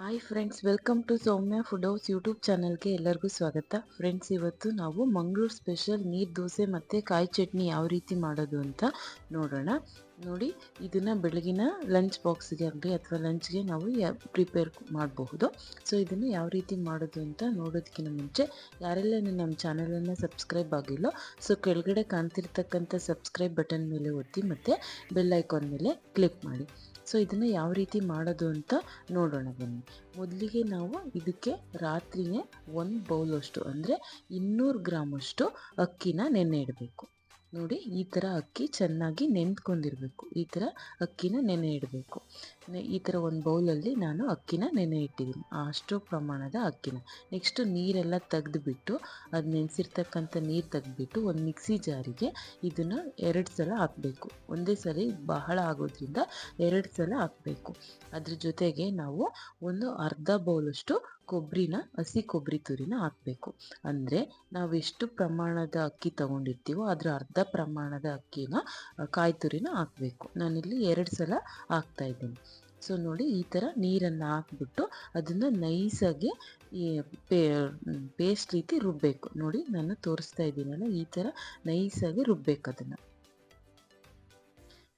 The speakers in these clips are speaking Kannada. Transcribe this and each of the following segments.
Hi friends welcome to Soumya food house YouTube ಚಾನಲ್ಗೆ ಎಲ್ಲರಿಗೂ ಸ್ವಾಗತ. ಫ್ರೆಂಡ್ಸ್ ಇವತ್ತು ನಾವು ಮಂಗಳೂರು ಸ್ಪೆಷಲ್ ನೀರು ದೋಸೆ ಮತ್ತು ಕಾಯಿ ಚಟ್ನಿ ಯಾವ ರೀತಿ ಮಾಡೋದು ಅಂತ ನೋಡೋಣ. ನೋಡಿ, ಇದನ್ನು ಬೆಳಗಿನ ಲಂಚ್ ಬಾಕ್ಸ್ಗೆ ಆಗಲಿ ಅಥವಾ ಲಂಚ್ಗೆ ನಾವು ಪ್ರಿಪೇರ್ ಮಾಡಬಹುದು. ಸೊ ಇದನ್ನು ಯಾವ ರೀತಿ ಮಾಡೋದು ಅಂತ ನೋಡೋದಕ್ಕಿಂತ ಮುಂಚೆ ಯಾರೆಲ್ಲ ನಮ್ಮ ಚಾನಲನ್ನು ಸಬ್ಸ್ಕ್ರೈಬ್ ಆಗಿಲ್ಲೋ ಸೊ ಕೆಳಗಡೆ ಕಾಣ್ತಿರ್ತಕ್ಕಂಥ ಸಬ್ಸ್ಕ್ರೈಬ್ ಬಟನ್ ಮೇಲೆ ಒತ್ತಿ ಮತ್ತು ಬೆಲ್ ಐಕಾನ್ ಮೇಲೆ ಕ್ಲಿಕ್ ಮಾಡಿ. ಸೊ ಇದನ್ನು ಯಾವ ರೀತಿ ಮಾಡೋದು ಅಂತ ನೋಡೋಣ ಬನ್ನಿ. ಮೊದಲಿಗೆ ನಾವು ಇದಕ್ಕೆ ರಾತ್ರಿಯೇ ಒಂದು ಬೌಲಷ್ಟು ಅಂದರೆ ಇನ್ನೂರು ಗ್ರಾಮಷ್ಟು ಅಕ್ಕಿನ ನೆನೆ ಇಡಬೇಕು. ನೋಡಿ ಈ ಥರ ಅಕ್ಕಿ ಚೆನ್ನಾಗಿ ನೆನ್ಕೊಂಡಿರಬೇಕು ಈ ಥರ ಅಕ್ಕಿನ ನೆನೆ ಇಡಬೇಕು. ಈ ಥರ ಒಂದು ಬೌಲಲ್ಲಿ ನಾನು ಅಕ್ಕಿನ ನೆನೆ ಇಟ್ಟಿದ್ದೀನಿ. ಅಷ್ಟು ಪ್ರಮಾಣದ ಅಕ್ಕಿನ. ನೆಕ್ಸ್ಟು ನೀರೆಲ್ಲ ತೆಗೆದುಬಿಟ್ಟು, ಅದು ನೆನೆಸಿರ್ತಕ್ಕಂಥ ನೀರು ತೆಗೆದುಬಿಟ್ಟು ಒಂದು ಮಿಕ್ಸಿ ಜಾರಿಗೆ ಇದನ್ನು ಎರಡು ಸಲ ಹಾಕಬೇಕು. ಒಂದೇ ಸಲ ಬಹಳ ಆಗೋದ್ರಿಂದ ಎರಡು ಸಲ ಹಾಕಬೇಕು. ಅದ್ರ ಜೊತೆಗೆ ನಾವು ಒಂದು ಅರ್ಧ ಬೌಲಷ್ಟು ಕೊಬ್ಬರಿನ ಹಸಿ ಕೊಬ್ಬರಿ ತುರಿನ ಹಾಕಬೇಕು. ಅಂದರೆ ನಾವು ಎಷ್ಟು ಪ್ರಮಾಣದ ಅಕ್ಕಿ ತಗೊಂಡಿರ್ತೀವೋ ಅದರ ಅರ್ಧ ಪ್ರಮಾಣದ ಅಕ್ಕಿನ ಕಾಯಿ ತುರಿನ ಹಾಕಬೇಕು. ನಾನಿಲ್ಲಿ ಎರಡು ಸಲ ಹಾಕ್ತಾ ಇದ್ದೀನಿ. ಸೊ, ನೋಡಿ ಈ ಥರ ನೀರನ್ನು ಹಾಕ್ಬಿಟ್ಟು ಅದನ್ನು ನೈಸಾಗಿ ಪೇ, ಪೇಸ್ಟ್ ರೀತಿ ರುಬ್ಬಬೇಕು ನೋಡಿ ನಾನು ತೋರಿಸ್ತಾ ಇದ್ದೀನಲ್ಲ ಈ ಥರ ನೈಸಾಗಿ ರುಬ್ಬಬೇಕು ಅದನ್ನು.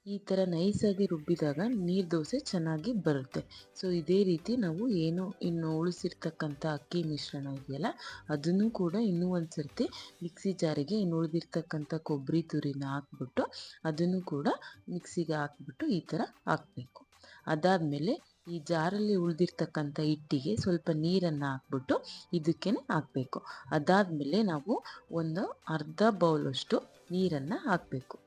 ಈ ಥರ ನೈಸಾಗಿ ರುಬ್ಬಿದಾಗ ನೀರು ದೋಸೆ ಚೆನ್ನಾಗಿ ಬರುತ್ತೆ. ಸೊ ಇದೇ ರೀತಿ ನಾವು ಏನು ಇನ್ನು ಉಳಿಸಿರ್ತಕ್ಕಂಥ ಅಕ್ಕಿ ಮಿಶ್ರಣ ಇದೆಯಲ್ಲ, ಅದನ್ನು ಕೂಡ ಇನ್ನೂ ಒಂದು ಸರ್ತಿ ಮಿಕ್ಸಿ ಜಾರಿಗೆ ಇನ್ನು ಉಳಿದಿರ್ತಕ್ಕಂಥ ಕೊಬ್ಬರಿ ತುರಿನ ಹಾಕ್ಬಿಟ್ಟು ಅದನ್ನು ಕೂಡ ಮಿಕ್ಸಿಗೆ ಹಾಕ್ಬಿಟ್ಟು ಈ ಥರ ಹಾಕಬೇಕು. ಅದಾದಮೇಲೆ ಈ ಜಾರಲ್ಲಿ ಉಳಿದಿರ್ತಕ್ಕಂಥ ಹಿಟ್ಟಿಗೆ ಸ್ವಲ್ಪ ನೀರನ್ನು ಹಾಕ್ಬಿಟ್ಟು ಇದಕ್ಕೇ ಹಾಕಬೇಕು. ಅದಾದಮೇಲೆ ನಾವು ಒಂದು ಅರ್ಧ ಬೌಲಷ್ಟು ನೀರನ್ನು ಹಾಕಬೇಕು.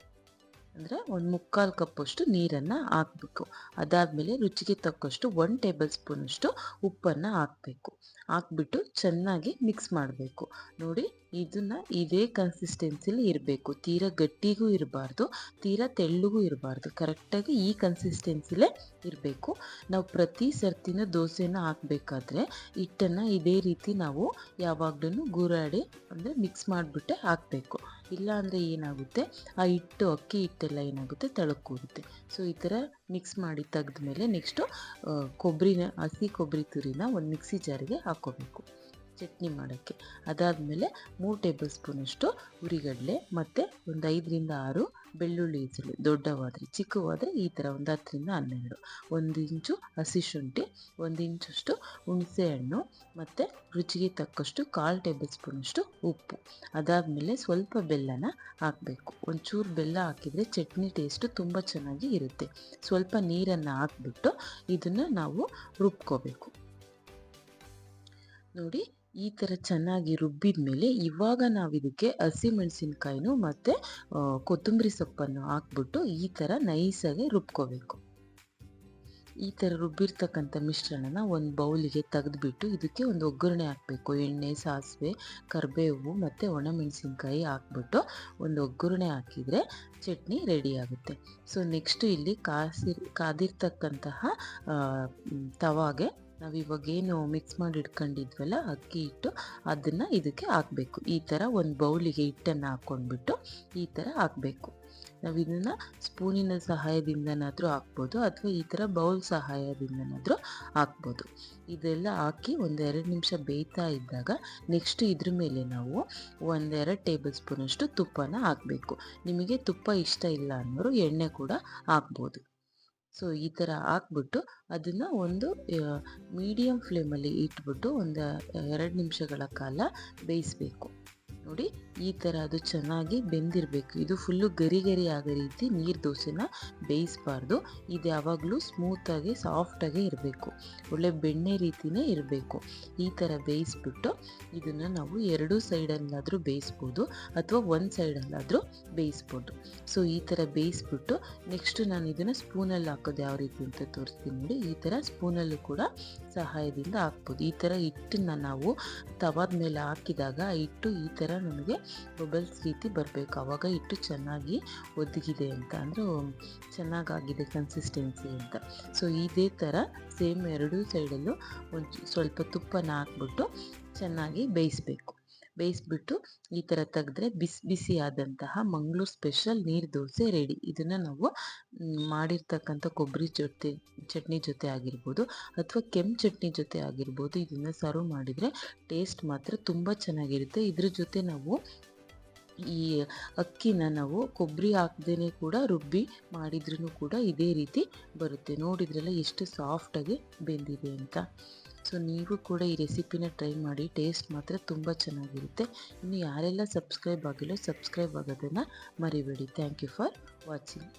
ಅಂದರೆ ಒಂದು ಮುಕ್ಕಾಲು ಕಪ್ಪಷ್ಟು ನೀರನ್ನು ಹಾಕಬೇಕು. ಅದಾದಮೇಲೆ ರುಚಿಗೆ ತಕ್ಕಷ್ಟು ಒನ್ ಟೇಬಲ್ ಸ್ಪೂನಷ್ಟು ಉಪ್ಪನ್ನು ಹಾಕಬೇಕು. ಹಾಕ್ಬಿಟ್ಟು ಚೆನ್ನಾಗಿ ಮಿಕ್ಸ್ ಮಾಡಬೇಕು. ನೋಡಿ, ಇದನ್ನು ಇದೇ ಕನ್ಸಿಸ್ಟೆನ್ಸಿಲಿ ಇರಬೇಕು. ತೀರಾ ಗಟ್ಟಿಗೂ ಇರಬಾರ್ದು, ತೀರಾ ತೆಳ್ಳಗೂ ಇರಬಾರ್ದು. ಕರೆಕ್ಟಾಗಿ ಈ ಕನ್ಸಿಸ್ಟೆನ್ಸಿಲೇ ಇರಬೇಕು. ನಾವು ಪ್ರತಿ ಸರ್ತಿನ ದೋಸೆನ ಹಾಕಬೇಕಾದ್ರೆ ಹಿಟ್ಟನ್ನು ಇದೇ ರೀತಿ ನಾವು ಯಾವಾಗಲೂ ಗುರಾಡಿ ಅಂದರೆ ಮಿಕ್ಸ್ ಮಾಡಿಬಿಟ್ಟೆ ಹಾಕಬೇಕು. ಇಲ್ಲ ಅಂದರೆ ಏನಾಗುತ್ತೆ? ಆ ಹಿಟ್ಟು, ಅಕ್ಕಿ ಹಿಟ್ಟೆಲ್ಲ ಏನಾಗುತ್ತೆ? ತಳಕ್ಕೂರುತ್ತೆ ಸೊ ಈ ಥರ ಮಿಕ್ಸ್ ಮಾಡಿ ತೆಗೆದ ಮೇಲೆ ನೆಕ್ಸ್ಟು ಕೊಬ್ಬರಿನ ಹಸಿ ಕೊಬ್ಬರಿ ತುರಿನ ಒಂದು ಮಿಕ್ಸಿ ಜಾರಿಗೆ ಹಾಕ್ಕೋಬೇಕು. ಚಟ್ನಿ ಮಾಡೋಕ್ಕೆ. ಅದಾದಮೇಲೆ ಮೂರು ಟೇಬಲ್ ಸ್ಪೂನಷ್ಟು ಉರಿಗಡಲೆ ಮತ್ತು ಒಂದು ಐದರಿಂದ ಆರು ಬೆಳ್ಳುಳ್ಳಿ ಈಚಲು ದೊಡ್ಡವಾದರೆ, ಚಿಕ್ಕವಾದರೆ ಈ ಥರ ಒಂದು ಹತ್ತರಿಂದ ಹನ್ನೆರಡು. ಒಂದು ಇಂಚು ಹಸಿ ಶುಂಠಿ, ಒಂದು ಇಂಚಷ್ಟು ಹುಣಸೆ ಹಣ್ಣು ಮತ್ತು ರುಚಿಗೆ ತಕ್ಕಷ್ಟು ಕಾಲು ಟೇಬಲ್ ಸ್ಪೂನಷ್ಟು ಉಪ್ಪು. ಅದಾದಮೇಲೆ ಸ್ವಲ್ಪ ಬೆಲ್ಲನ ಹಾಕಬೇಕು. ಒಂಚೂರು ಬೆಲ್ಲ ಹಾಕಿದರೆ ಚಟ್ನಿ ಟೇಸ್ಟು ತುಂಬ ಚೆನ್ನಾಗಿ ಇರುತ್ತೆ. ಸ್ವಲ್ಪ ನೀರನ್ನು ಹಾಕ್ಬಿಟ್ಟು ಇದನ್ನು ನಾವು ರುಬ್ಕೋಬೇಕು. ನೋಡಿ ಈ ಥರ ಚೆನ್ನಾಗಿ ರುಬ್ಬಿದ ಮೇಲೆ ಇವಾಗ ನಾವು ಇದಕ್ಕೆ ಹಸಿಮೆಣಸಿನ್ಕಾಯಿನೂ ಮತ್ತು ಕೊತ್ತಂಬರಿ ಸೊಪ್ಪನ್ನು ಹಾಕ್ಬಿಟ್ಟು ಈ ಥರ ನೈಸಾಗಿ ರುಬ್ಕೋಬೇಕು. ಈ ಥರ ರುಬ್ಬಿರ್ತಕ್ಕಂಥ ಮಿಶ್ರಣನ ಒಂದು ಬೌಲಿಗೆ ತೆಗೆದುಬಿಟ್ಟು ಇದಕ್ಕೆ ಒಂದು ಒಗ್ಗರಣೆ ಹಾಕಬೇಕು. ಎಣ್ಣೆ, ಸಾಸಿವೆ, ಕರಿಬೇವು ಮತ್ತು ಒಣಮೆಣಸಿನ್ಕಾಯಿ ಹಾಕ್ಬಿಟ್ಟು ಒಂದು ಒಗ್ಗರಣೆ ಹಾಕಿದರೆ ಚಟ್ನಿ ರೆಡಿ ಆಗುತ್ತೆ. ಸೊ ನೆಕ್ಸ್ಟು ಇಲ್ಲಿ ಕಾಸಿ ಕಾದಿರ್ತಕ್ಕಂತಹ ತವಾಗೆ ನಾವು ಇವಾಗೇನು ಮಿಕ್ಸ್ ಮಾಡಿ ಇಟ್ಕೊಂಡಿದ್ವಲ್ಲ, ಅಕ್ಕಿ ಹಿಟ್ಟು, ಅದನ್ನು ಇದಕ್ಕೆ ಹಾಕಬೇಕು. ಈ ಥರ ಒಂದು ಬೌಲಿಗೆ ಹಿಟ್ಟನ್ನು ಹಾಕ್ಕೊಂಡ್ಬಿಟ್ಟು ಈ ಥರ ಹಾಕಬೇಕು. ನಾವು ಇದನ್ನು ಸ್ಪೂನಿನ ಸಹಾಯದಿಂದನಾದರೂ ಹಾಕ್ಬೋದು, ಅಥವಾ ಈ ಥರ ಬೌಲ್ ಸಹಾಯದಿಂದನಾದರೂ ಹಾಕ್ಬೋದು. ಇದೆಲ್ಲ ಹಾಕಿ ಒಂದೆರಡು ನಿಮಿಷ ಬೇಯ್ತಾ ಇದ್ದಾಗ, ನೆಕ್ಸ್ಟ್ ಇದ್ರ ಮೇಲೆ ನಾವು ಒಂದೆರಡು ಟೇಬಲ್ ಸ್ಪೂನಷ್ಟು ತುಪ್ಪನ ಹಾಕಬೇಕು. ನಿಮಗೆ ತುಪ್ಪ ಇಷ್ಟ ಇಲ್ಲ ಅನ್ನೋರು ಎಣ್ಣೆ ಕೂಡ ಹಾಕ್ಬೋದು. ಸೊ ಈ ಥರ ಹಾಕ್ಬಿಟ್ಟು ಅದನ್ನು ಒಂದು ಮೀಡಿಯಮ್ ಫ್ಲೇಮಲ್ಲಿ ಇಟ್ಬಿಟ್ಟು ಒಂದು ಎರಡು ನಿಮಿಷಗಳ ಕಾಲ ಬೇಯಿಸಬೇಕು. ನೋಡಿ ಈ ಥರ ಅದು ಚೆನ್ನಾಗಿ ಬೆಂದಿರಬೇಕು. ಇದು ಫುಲ್ಲು ಗರಿ ಗರಿ ಆಗೋ ರೀತಿ ನೀರು ದೋಸೆನ ಬೇಯಿಸಬಾರ್ದು. ಇದು ಯಾವಾಗಲೂ ಸ್ಮೂತಾಗಿ ಸಾಫ್ಟಾಗಿ ಇರಬೇಕು. ಒಳ್ಳೆ ಬೆಣ್ಣೆ ರೀತಿಯೇ ಇರಬೇಕು. ಈ ಥರ ಬೇಯಿಸ್ಬಿಟ್ಟು ಇದನ್ನು ನಾವು ಎರಡೂ ಸೈಡಲ್ಲಾದರೂ ಬೇಯಿಸ್ಬೋದು ಅಥವಾ ಒಂದು ಸೈಡಲ್ಲಾದರೂ ಬೇಯಿಸ್ಬೋದು. ಸೊ ಈ ಥರ ಬೇಯಿಸ್ಬಿಟ್ಟು ನೆಕ್ಸ್ಟ್ ನಾನು ಇದನ್ನು ಸ್ಪೂನಲ್ಲಿ ಹಾಕೋದು ಯಾವ ರೀತಿ ಅಂತ ತೋರಿಸ್ತೀನಿ ನೋಡಿ. ಈ ಥರ ಸ್ಪೂನಲ್ಲೂ ಕೂಡ ಸಹಾಯದಿಂದ ಹಾಕ್ಬೋದು. ಈ ಥರ ಹಿಟ್ಟನ್ನು ನಾವು ತವಾದ ಮೇಲೆ ಹಾಕಿದಾಗ ಹಿಟ್ಟು ಈ ಥರ ನಮಗೆ ಬಬಲ್ಸ್ ರೀತಿ ಬರಬೇಕು. ಆವಾಗ ಇಟ್ಟು ಚೆನ್ನಾಗಿ ಒದಗಿದೆ ಅಂತ. ಅಂದರೆ ಚೆನ್ನಾಗಾಗಿದೆ ಕನ್ಸಿಸ್ಟೆನ್ಸಿ ಅಂತ. ಸೊ ಇದೇ ಥರ ಸೇಮ್ ಎರಡೂ ಸೈಡಲ್ಲೂ ಒಂದು ಸ್ವಲ್ಪ ತುಪ್ಪನ ಹಾಕ್ಬಿಟ್ಟು ಚೆನ್ನಾಗಿ ಬೇಯಿಸಬೇಕು. ಬೇಯಿಸ್ಬಿಟ್ಟು ಈ ಥರ ತೆಗೆದ್ರೆ ಬಿಸಿ ಬಿಸಿ ಆದಂತಹ ಮಂಗಳೂರು ಸ್ಪೆಷಲ್ ನೀರು ದೋಸೆ ರೆಡಿ. ಇದನ್ನು ನಾವು ಮಾಡಿರ್ತಕ್ಕಂಥ ಕೊಬ್ಬರಿ ಜೊತೆ ಚಟ್ನಿ ಜೊತೆ ಆಗಿರ್ಬೋದು ಅಥವಾ ಕೆಂಪು ಚಟ್ನಿ ಜೊತೆ ಆಗಿರ್ಬೋದು ಇದನ್ನು ಸರ್ವ್ ಮಾಡಿದರೆ ಟೇಸ್ಟ್ ಮಾತ್ರ ತುಂಬ ಚೆನ್ನಾಗಿರುತ್ತೆ. ಇದ್ರ ಜೊತೆ ನಾವು ಈ ಅಕ್ಕಿನ ನಾವು ಕೊಬ್ಬರಿ ಹಾಕ್ದೇ ಕೂಡ ರುಬ್ಬಿ ಮಾಡಿದ್ರೂ ಕೂಡ ಇದೇ ರೀತಿ ಬರುತ್ತೆ. ನೋಡಿದ್ರಲ್ಲ ಎಷ್ಟು ಸಾಫ್ಟಾಗಿ ಬೆಂದಿದೆ ಅಂತ. ಸೊ ನೀವು ಕೂಡ ಈ ರೆಸಿಪಿನ ಟ್ರೈ ಮಾಡಿ ಟೇಸ್ಟ್ ಮಾತ್ರ ತುಂಬ ಚೆನ್ನಾಗಿರುತ್ತೆ. ಇನ್ನು ಯಾರೆಲ್ಲ ಸಬ್ಸ್ಕ್ರೈಬ್ ಆಗಿಲ್ಲ ಸಬ್ಸ್ಕ್ರೈಬ್ ಆಗೋದನ್ನು ಮರಿಬೇಡಿ. Thank you for watching